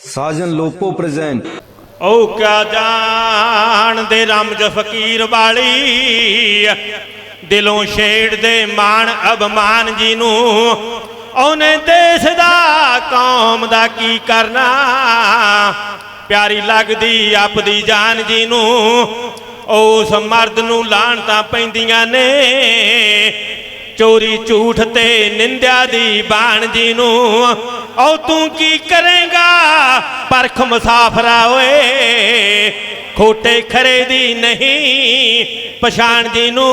ਸਾਜਨ Lopo present. ਓ ਕਿਆ ਜਾਣਦੇ ਰਮਜ ਫਕੀਰ ਵਾਲੀ, ਦਿਲੋਂ ਛੇੜਦੇ ਮਾਣ ਅਭਮਾਨ ਜੀ ਨੂੰ ਉਹਨੇ ਦੇਸ਼ ਦਾ, ਕੌਮ ਦਾ ਕੀ ਕਰਨਾ? ਪਿਆਰੀ ਲੱਗਦੀ ਆਪਦੀ ਜਾਨ ਜੀ ਨੂੰ ਉਸ ਮਰਦ ਨੂੰ ਲਾਣਤਾਂ ਪੈਂਦੀਆਂ ਨੇ। ਚੋਰੀ ਝੂਠ ਤੇ ਨਿੰਦਿਆ ਦੀ ਬਾਣ ਜੀ ਨੂੰ ਔ ਤੂੰ ਕੀ ਕਰ? ਕਰੇਗਾ ਪਰਖ ਮੁਸਾਫਰਾ ਓਏ, ਖੋਟੇ ਖਰੇ ਦੀ ਨਹੀਂ, ਪਛਾਣ ਜੀ ਨੂੰ,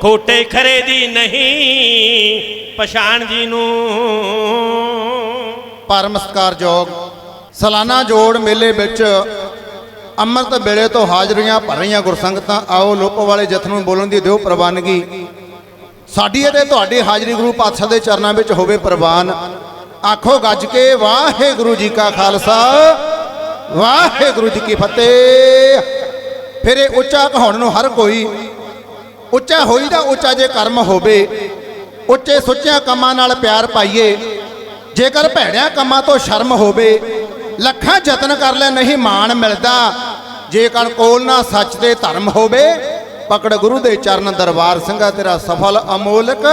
ਖੋਟੇ ਖਰੇ ਦੀ ਨਹੀਂ, ਪਛਾਣ ਜੀ ਨੂੰ। ਪਰਮ ਸਾਲਾਨਾ ਜੋੜ ਮੇਲੇ ਵਿੱਚ ਅੰਮ੍ਰਿਤ ਵੇਲੇ ਤੋਂ ਹਾਜ਼ਰੀਆਂ ਭਰ ਰਹੀਆਂ ਗੁਰਸੰਗਤਾਂ, ਆਓ ਲੋਪੋ ਵਾਲੇ ਜਥਨ ਨੂੰ ਬੋਲਣ ਦੀ ਦਿਓ ਪ੍ਰਵਾਨਗੀ। ਸਾਡੀ ਅਤੇ ਤੁਹਾਡੀ ਹਾਜ਼ਰੀ ਗੁਰੂ ਪਾਤਸ਼ਾਹ ਦੇ ਚਰਨਾਂ ਵਿੱਚ ਹੋਵੇ ਪ੍ਰਵਾਨ। ਆਖੋ ਗੱਜ ਕੇ, ਵਾਹਿਗੁਰੂ ਜੀ ਕਾ ਖਾਲਸਾ, ਵਾਹਿਗੁਰੂ ਜੀ ਕੀ ਫਤਿਹ। ਫਿਰ ਇਹ ਉੱਚਾ ਕਹਾਉਣ ਨੂੰ ਹਰ ਕੋਈ, ਉੱਚਾ ਹੋਈ ਦਾ ਉੱਚਾ ਜੇ ਕਰਮ ਹੋਵੇ, ਉੱਚੇ ਸੁੱਚਿਆਂ ਕੰਮਾਂ ਨਾਲ ਪਿਆਰ ਪਾਈਏ, ਜੇਕਰ ਭੈੜਿਆਂ ਕੰਮਾਂ ਤੋਂ ਸ਼ਰਮ ਹੋਵੇ, ਲੱਖਾਂ ਯਤਨ ਕਰ ਲੈ, ਨਹੀਂ ਮਾਣ ਮਿਲਦਾ। ਜੇਕਰ ਕੋਲ ਨਾ ਸੱਚ ਤੇ ਧਰਮ ਹੋਵੇ, ਪਕੜ ਗੁਰੂ ਦੇ ਚਰਨ ਦਰਬਾਰ ਸਿੰਘਾ ਤੇਰਾ ਸਫਲ ਅਮੋਲਕ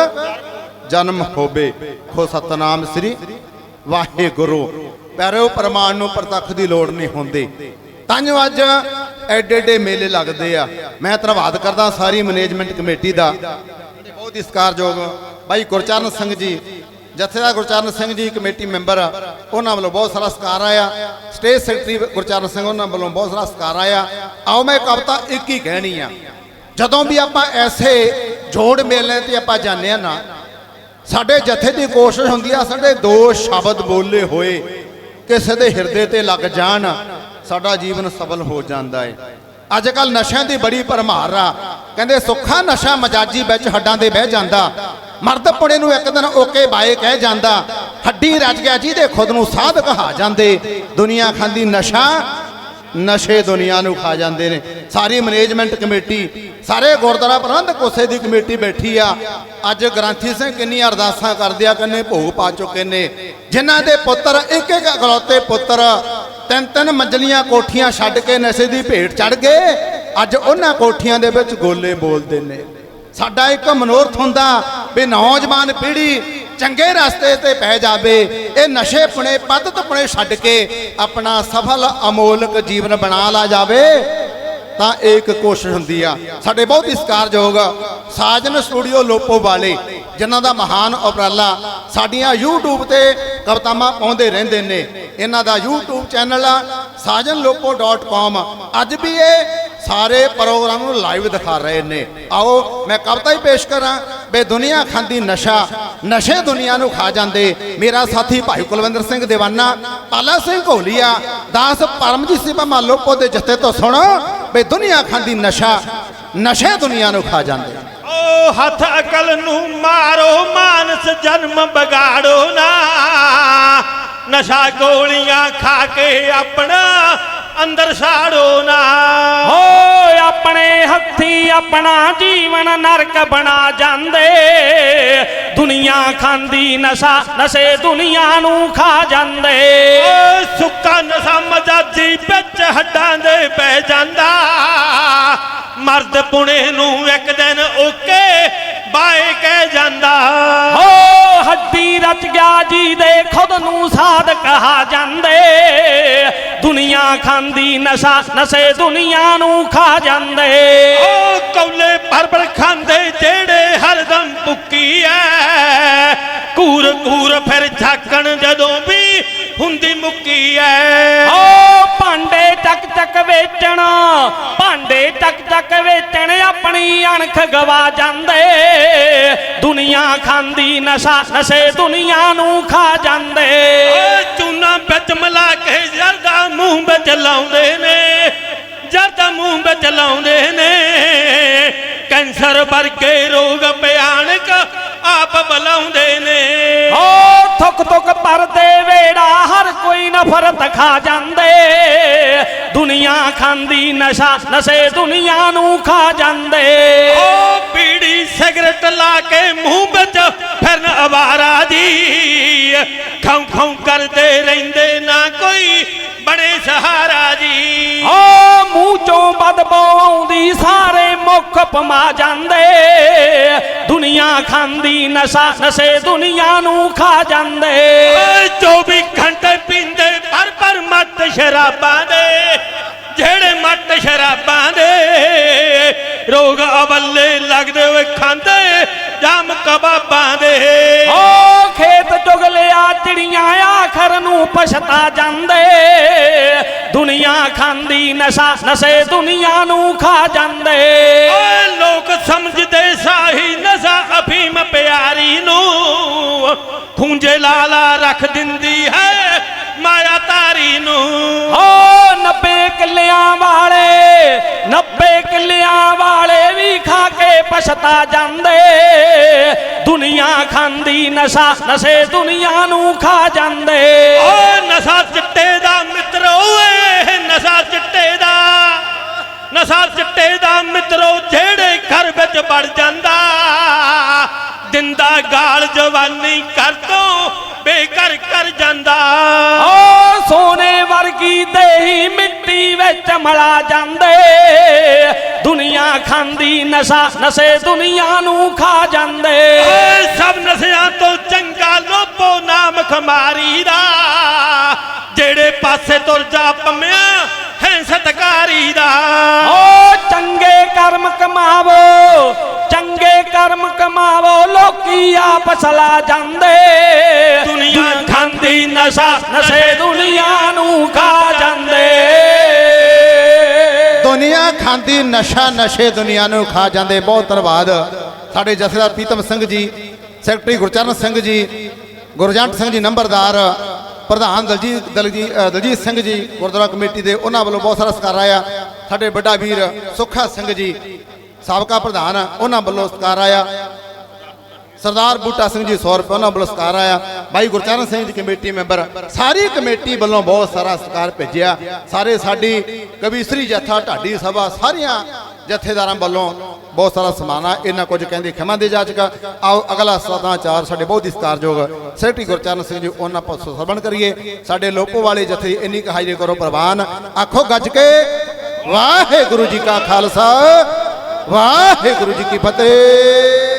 ਜਨਮ ਹੋਵੇ। ਖੋ ਸਤਨਾਮ ਸ੍ਰੀ ਵਾਹਿਗੁਰੂ। ਪਿਆਰਿਓ ਪ੍ਰਮਾਣ ਨੂੰ ਪ੍ਰਤੱਖ ਦੀ ਲੋੜ ਨਹੀਂ ਹੁੰਦੀ। ਤੰਜ ਅੱਜ ਐਡੇ ਐਡੇ ਮੇਲੇ ਲੱਗਦੇ ਆ। ਮੈਂ ਧੰਨਵਾਦ ਕਰਦਾ ਸਾਰੀ ਮੈਨੇਜਮੈਂਟ ਕਮੇਟੀ ਦਾ। ਬਹੁਤ ਹੀ ਸਤਿਕਾਰਯੋਗ ਭਾਈ ਗੁਰਚਰਨ ਸਿੰਘ ਜੀ, ਜਥੇਦਾਰ ਗੁਰਚਰਨ ਸਿੰਘ ਜੀ, ਕਮੇਟੀ ਮੈਂਬਰ। ਉਹਨਾਂ ਵੱਲੋਂ ਬਹੁਤ ਸਾਰਾ ਸਤਿਕਾਰ ਆਇਆ। ਸਟੇਜ ਸੈਕਟਰੀ ਗੁਰਚਰਨ ਸਿੰਘ, ਉਹਨਾਂ ਵੱਲੋਂ ਬਹੁਤ ਸਾਰਾ ਸਤਿਕਾਰ ਆਇਆ। ਆਓ ਮੈਂ ਕਵਿਤਾ ਇੱਕ ਹੀ ਕਹਿਣੀ ਆ। ਜਦੋਂ ਵੀ ਆਪਾਂ ਐਸੇ ਜੋੜ ਮੇਲੇ ਤੇ ਆਪਾਂ ਜਾਂਦੇ ਆ ਨਾ ਸਾਡੇ ਜਥੇ ਦੀ ਕੋਸ਼ਿਸ਼ ਹੁੰਦੀ ਆ, ਸਾਡੇ ਦੋ ਸ਼ਬਦ ਬੋਲੇ ਹੋਏ, ਕਿਸੇ ਦੇ ਹਿਰਦੇ ਤੇ ਲੱਗ ਜਾਣ, ਸਾਡਾ ਜੀਵਨ ਸਫਲ ਹੋ ਜਾਂਦਾ ਹੈ ਅੱਜ ਕੱਲ ਨਸ਼ਿਆਂ ਦੀ ਬੜੀ ਭਰਮਾਰ ਆ। ਕਹਿੰਦੇ ਸੁੱਖਾ ਨਸ਼ਾ ਮਜਾਜੀ ਵਿੱਚ ਹੱਡਾਂ ਦੇ ਬਹਿ ਜਾਂਦਾ। ਮਰਦ ਪੁਣੇ ਨੂੰ ਇੱਕ ਦਿਨ ਓਕੇ ਬਾਏ ਕਹਿ ਜਾਂਦਾ। ਹੱਡੀ ਰਜ ਗਿਆ, ਜਿਹਦੇ ਖੁਦ ਨੂੰ ਸਾਧ ਕਹਾ ਜਾਂਦੇ। ਦੁਨੀਆ ਖਾਂਦੀ ਨਸ਼ਾ ਨਸ਼ੇ ਦੁਨੀਆ ਨੂੰ ਖਾ ਜਾਂਦੇ ਨੇ। ਸਾਰੀ ਮੈਨੇਜਮੈਂਟ ਕਮੇਟੀ, ਸਾਰੇ ਗੁਰਦੁਆਰਾ ਪ੍ਰਬੰਧਕ ਕੋਸੇ ਦੀ ਕਮੇਟੀ ਬੈਠੀ ਆ। ਅੱਜ ਗ੍ਰੰਥੀ ਸਿੰਘ ਕਿੰਨੀਆਂ ਅਰਦਾਸਾਂ ਕਰਦੇ ਆ, ਕਿੰਨੇ ਭੋਗ ਪਾ ਚੁੱਕੇ ਨੇ। ਜਿਨ੍ਹਾਂ ਦੇ ਪੁੱਤਰ, ਇੱਕ ਇੱਕ ਇਕਲੌਤੇ ਪੁੱਤਰ, ਤਿੰਨ ਤਿੰਨ ਮੰਜ਼ਲੀਆਂ ਕੋਠੀਆਂ ਛੱਡ ਕੇ ਨਸ਼ੇ ਦੀ ਭੇਟ ਚੜ ਗਏ। ਅੱਜ ਉਹਨਾਂ ਕੋਠੀਆਂ ਦੇ ਵਿੱਚ ਗੋਲੇ ਬੋਲਦੇ ਨੇ। ਸਾਡਾ ਇੱਕ ਮਨੋਰਥ ਹੁੰਦਾ ਵੀ ਨੌਜਵਾਨ ਪੀੜ੍ਹੀ ਚੰਗੇ ਰਸਤੇ ਤੇ ਪੈ ਜਾਵੇ, ਇਹ ਨਸ਼ੇ ਪੁਣੇ, ਪੱਤ ਪੁਣੇ ਛੱਡ ਕੇ ਆਪਣਾ ਸਫਲ ਅਮੋਲਕ ਜੀਵਨ ਬਣਾ ਲਾ ਜਾਵੇ, ਤਾਂ ਇਹ ਇੱਕ ਕੋਸ਼ਿਸ਼ ਹੁੰਦੀ ਆ। ਸਾਡੇ ਬਹੁਤ ਹੀ ਸਤਿਕਾਰਯੋਗ ਸਾਜਨ ਸਟੂਡੀਓ ਲੋਪੋ ਵਾਲੇ, ਜਿਨ੍ਹਾਂ ਦਾ ਮਹਾਨ ਉਪਰਾਲਾ ਸਾਡੀਆਂ YouTube ਤੇ ਕਵਿਤਾਵਾਂ ਪਾਉਂਦੇ ਰਹਿੰਦੇ ਨੇ। ਇਹਨਾਂ ਦਾ YouTube ਚੈਨਲ ਆ sajanlopo.com ਅੱਜ ਵੀ ਇਹ ਸਾਰੇ ਪ੍ਰੋਗਰਾਮ ਨੂੰ ਲਾਈਵ ਦਿਖਾ ਰਹੇ ਨੇ। ਆਓ, ਮੈਂ ਕਵਿਤਾ ਹੀ ਪੇਸ਼ ਕਰਾਂ। ਬੇ ਦੁਨੀਆ ਖਾਂਦੀ ਨਸ਼ਾ, ਨਸ਼ੇ ਦੁਨੀਆ ਨੂੰ ਖਾ ਜਾਂਦੇ। ਮੇਰਾ ਸਾਥੀ ਭਾਈ ਕੁਲਵਿੰਦਰ ਸਿੰਘ ਦੇਵਾਨਾ, ਪਾਲਾ ਸਿੰਘ ਘੋਲੀਆ, ਦਾਸ ਪਰਮਜੀਤ ਸਿੰਘ ਮਾਲੋਪੋ ਦੇ ਜਥੇ ਤੋਂ ਸੁਣੋ, ਬੇ ਦੁਨੀਆ ਖਾਂਦੀ ਨਸ਼ਾ, ਨਸ਼ੇ ਦੁਨੀਆ ਨੂੰ ਖਾ ਜਾਂਦੇ। ਓ ਹੱਥ ਅਕਲ ਨੂੰ ਮਾਰੋ, ਮਾਨਸ ਜਨਮ ਬਗਾੜੋ ਨਾ। ਨਸ਼ਾ ਗੋਲੀਆਂ ਖਾ ਕੇ ਆਪਣਾ ਅੰਦਰ ਸਾੜੋ ਨਾ। ਹੋ ਆਪਣੇ ਹੱਥੀ ਆਪਣਾ ਜੀਵਨ ਨਰਕ ਬਣਾ ਜਾਂਦੇ। ਦੁਨੀਆ ਖਾਂਦੀ ਨਸ਼ਾ ਨਸ਼ੇ ਦੁਨੀਆ ਨੂੰ ਖਾ ਜਾਂਦੇ। ਓ ਸੁੱਕਾ ਨਸ਼ਾ ਮਜਾਜੀ ਵਿੱਚ ਹੱਡਾਂ ਦੇ ਪੈ ਜਾਂਦਾ। ਮਰਦ ਪੁਣੇ ਨੂੰ ਇੱਕ ਦਿਨ ਓਕੇ ਬਾਏ ਕਹਿ ਜਾਂਦਾ। ਹੋ ਹੱਡੀ ਰਚ ਗਿਆ ਦੁਨੀਆ ਖਾਂਦੀ ਨਸ਼ਾ ਨਸ਼ੇ ਦੁਨੀਆ ਨੂੰ ਖਾ ਜਾਂਦੇ। ਓ ਕੌਲੇ ਪਰਬਲ ਖਾਂਦੇ ਜਿਹੜੇ ਹਰਦਮ ਭੁੱਕੀ ਐ। ਕੂਰ ਕੂਰ ਫਿਰ ਝਾਕਣ ਜਦੋਂ ਵੀ ਹੁੰਦੀ ਮੁੱਕੀ ਐ। ਓ ਭਾਂਡੇ ਚੱਕ ਚੱਕ ਵੇਚਣ ਭਾਂਡੇ ਚੱਕ ਚੱਕ ਵੇਚਣ ਆਪਣੀ ਅਣਖ ਗਵਾ ਜਾਂਦੇ। ਦੁਨੀਆ ਖਾਂਦੀ ਨਸ਼ਾ ਨਸ਼ੇ ਦੁਨੀਆ ਨੂੰ ਖਾ ਜਾਂਦੇ। ਓ ਵਿੱਚ ਮਿਲਾ ਕੇ ਜਰਦਾ ਮੂੰਹ ਵਿੱਚ ਲਾਉਂਦੇ ਨੇ ਜਰਦਾ ਮੂੰਹ ਵਿੱਚ ਲਾਉਂਦੇ ਨੇ। ਕੈਂਸਰ ਵਰਗੇ ਰੋਗ ਭਿਆਨਕ ਆਪ ਬਲਾਉਂਦੇ ਨੇ। ਓ ਥੁੱਕ ਥੁੱਕ ਪਰਦੇ ਵੇੜਾ ਹਰ ਕੋਈ ਨਫ਼ਰਤ ਖਾ ਜਾਂਦੇ। ਦੁਨੀਆ ਖਾਂਦੀ ਨਸ਼ਾ ਨਸ਼ੇ ਦੁਨੀਆ ਨੂੰ ਖਾ ਜਾਂਦੇ। ਓ ਸਿਗਰਟ ਲਾ ਕੇ ਮੂੰਹ ਵਿੱਚ ਫਿਰਨ ਅਵਾਰਾ ਜੀ। ਖਾਉ ਖਾਉ ਕਰਦੇ ਰਹਿੰਦੇ ਨਾ ਕੋਈ ਬਣੇ ਸਹਾਰਾ ਜੀ। ਓ ਮੂੰਹ ਚੋਂ ਬਦਬੂ ਆਉਂਦੀ ਸਾਰੇ ਮੁਖ ਪਮਾ ਜਾਂਦੇ। ਦੁਨੀਆ ਖਾਂਦੀ ਨਸ਼ਾ ਨਸ਼ੇ ਦੁਨੀਆ ਨੂੰ ਖਾ ਜਾਂਦੇ। ਓਏ 24 ਘੰਟੇ ਪੀਂਦੇ ਪਰ ਪਰ ਮੱਤ ਸ਼ਰਾਬਾਂ ਦੇ। ਜਿਹੜੇ ਮੱਤ ਸ਼ਰਾਬਾਂ ਰੋਗ ਅਵੱਲੇ ਲੱਗਦੇ ਓਏ ਖਾਂਦੇ ਜਾਮ ਕਬਾਬਾਂ ਦੇ। ਓ ਖੇਤ ਚੁਗਲਿਆ ਚਿੜੀਆਂ ਆਖਰ ਨੂੰ ਪਛਤਾ ਜਾਂਦੇ। ਦੁਨੀਆ ਖਾਂਦੀ ਨਸ਼ਾ ਨਸ਼ੇ ਦੁਨੀਆ ਨੂੰ ਖਾ ਜਾਂਦੇ। ਓਏ ਲੋਕ ਸਮਝਦੇ ਸਾਹੀ ਨਜ਼ਾ ਅਫੀਮ ਪਿਆਰੀ ਨੂੰ। ਖੂੰਜੇ ਲਾਲਾ ਰੱਖ ਦਿੰਦੀ ਹੈ ਮਾਇਆ ਤਾਰੀ ਨੂੰ। ਪਛਤਾ ਜਾਂਦੇ। ਦੁਨੀਆ ਖਾਂਦੀ ਨਸ਼ਾ ਨਸ਼ੇ ਦੁਨੀਆ ਨੂੰ ਖਾ ਜਾਂਦੇ। ਓ ਨਸ਼ਾ ਚਿੱਟੇ ਦਾ ਮਿੱਤਰੋ ਏ ਨਸ਼ਾ ਚਿੱਟੇ ਦਾ। ਨਸ਼ਾ ਚਿੱਟੇ ਦਾ ਮਿੱਤਰੋ ਜਿਹੜੇ ਘਰ ਵਿੱਚ ਵੜ ਜਾਂਦਾ। ਦਿੰਦਾ ਗਾਲ ਜਵਾਨੀ ਕਰ ਤੋਂ ਬੇਘਰ ਕਰ ਜਾਂਦਾ। ਓ ਸੋਨੇ ਵਰਗੀ ਦੇਹੀ ਮਿੱਟੀ ਵਿੱਚ ਮਲਾ ਜਾਂਦੇ। ਦੁਨੀਆ ਖਾਂਦੀ ਨਸ਼ਾ ਨਸ਼ੇ ਦੁਨੀਆ ਨੂੰ ਖਾ ਜਾਂਦੇ। ਓਏ ਸਭ ਨਸ਼ਿਆਂ ਤੋਂ ਚੰਗਾ ਲੋਪੋ ਨਾਮ ਖਮਾਰੀ ਦਾ। ਜਿਹੜੇ ਪਾਸੇ ਤੁਰ ਜਾ ਪੰਮਿਆ ਹੈ ਸਤਕਾਰੀ ਦਾ। ਓ ਚੰਗੇ ਕਰਮ ਕਮਾਵੋ ਚੰਗੇ ਕਰਮ ਕਮਾਵੋ ਲੋਕੀ ਆਪਸ ਲਾ ਜਾਂਦੇ। ਦੁਨੀਆ ਖਾਂਦੀ ਨਸ਼ਾ ਨਸ਼ੇ ਦੁਨੀਆ ਨੂੰ ਖਾ ਦੁਨੀਆ ਨਸ਼ਾ ਨਸ਼ੇ ਦੁਨੀਆ ਨੂੰ ਖਾ ਜਾਂਦੇ, ਬਹੁਤ ਧੰਨਵਾਦ। ਸਾਡੇ ਜਥੇਦਾਰ ਪ੍ਰੀਤਮ ਸਿੰਘ ਜੀ, ਸੈਕਟਰੀ ਗੁਰਚਰਨ ਸਿੰਘ ਜੀ, ਗੁਰਜੰਟ ਸਿੰਘ ਜੀ ਨੰਬਰਦਾਰ, ਪ੍ਰਧਾਨ ਦਲਜੀਤ ਦਲਜੀ ਦਲਜੀਤ ਸਿੰਘ ਜੀ, ਗੁਰਦੁਆਰਾ ਕਮੇਟੀ ਦੇ, ਉਹਨਾਂ ਵੱਲੋਂ ਬਹੁਤ ਸਾਰਾ ਸਤਿਕਾਰ ਆਇਆ। ਸਾਡੇ ਵੱਡਾ ਵੀਰ ਸੁੱਖਾ ਸਿੰਘ ਜੀ, ਸਾਬਕਾ ਪ੍ਰਧਾਨ, ਉਹਨਾਂ ਵੱਲੋਂ ਸਤਿਕਾਰ ਆਇਆ। ਸਰਦਾਰ ਬੂਟਾ ਸਿੰਘ ਜੀ 100 ਰੁਪਏ ਉਹਨਾਂ ਵੱਲੋਂ ਸਤਿਕਾਰ ਆਇਆ। ਬਾਈ ਗੁਰਚਰਨ ਸਿੰਘ ਜੀ ਕਮੇਟੀ ਮੈਂਬਰ, ਸਾਰੀ ਕਮੇਟੀ ਵੱਲੋਂ ਬਹੁਤ ਸਾਰਾ ਸਤਿਕਾਰ ਭੇਜਿਆ। ਸਾਰੇ ਸਾਡੀ ਕਵੀਸਰੀ ਜਥਾ ਢਾਡੀ ਸਭਾ ਸਾਰੀਆਂ ਜਥੇਦਾਰਾਂ ਵੱਲੋਂ ਬਹੁਤ ਸਾਰਾ ਸਮਾਨ ਆ। ਇਹਨਾਂ ਕੁਝ ਕਹਿੰਦੇ ਖਿਮਾ ਦੇ ਜਾਚਕ। ਆਓ, ਅਗਲਾ ਸਦਾਚਾਰ ਸਾਡੇ ਬਹੁਤ ਹੀ ਸਤਿਕਾਰਯੋਗ ਸੈਕਟਰੀ ਗੁਰਚਰਨ ਸਿੰਘ ਜੀ, ਉਹਨਾਂ ਪਾਸੋਂ ਸਰਵਣ ਕਰੀਏ। ਸਾਡੇ ਲੋਪੋ ਵਾਲੇ ਜਥੇ ਇੰਨੀ ਕੁ ਹਾਜ਼ਰੀ ਕਰੋ ਪ੍ਰਵਾਨ। ਆਖੋ ਗੱਜ ਕੇ, ਵਾਹਿਗੁਰੂ ਜੀ ਕਾ ਖਾਲਸਾ, ਵਾਹਿਗੁਰੂ ਜੀ ਕੀ ਫਤਿਹ।